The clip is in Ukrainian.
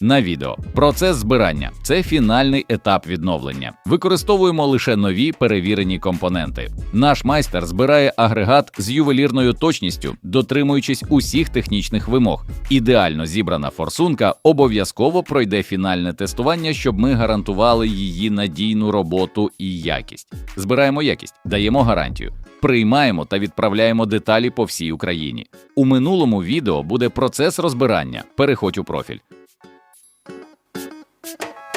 На відео процес збирання це фінальний етап відновлення. Використовуємо лише нові перевірені компоненти. Наш майстер збирає агрегат з ювелірною точністю, дотримуючись усіх технічних вимог. Ідеально зібрана форсунка обов'язково пройде фінальне тестування, щоб ми гарантували її надійну роботу і якість. Збираємо якість, даємо гарантію. Приймаємо та відправляємо деталі по всій Україні. У минулому відео буде процес розбирання. Переходь у профіль. you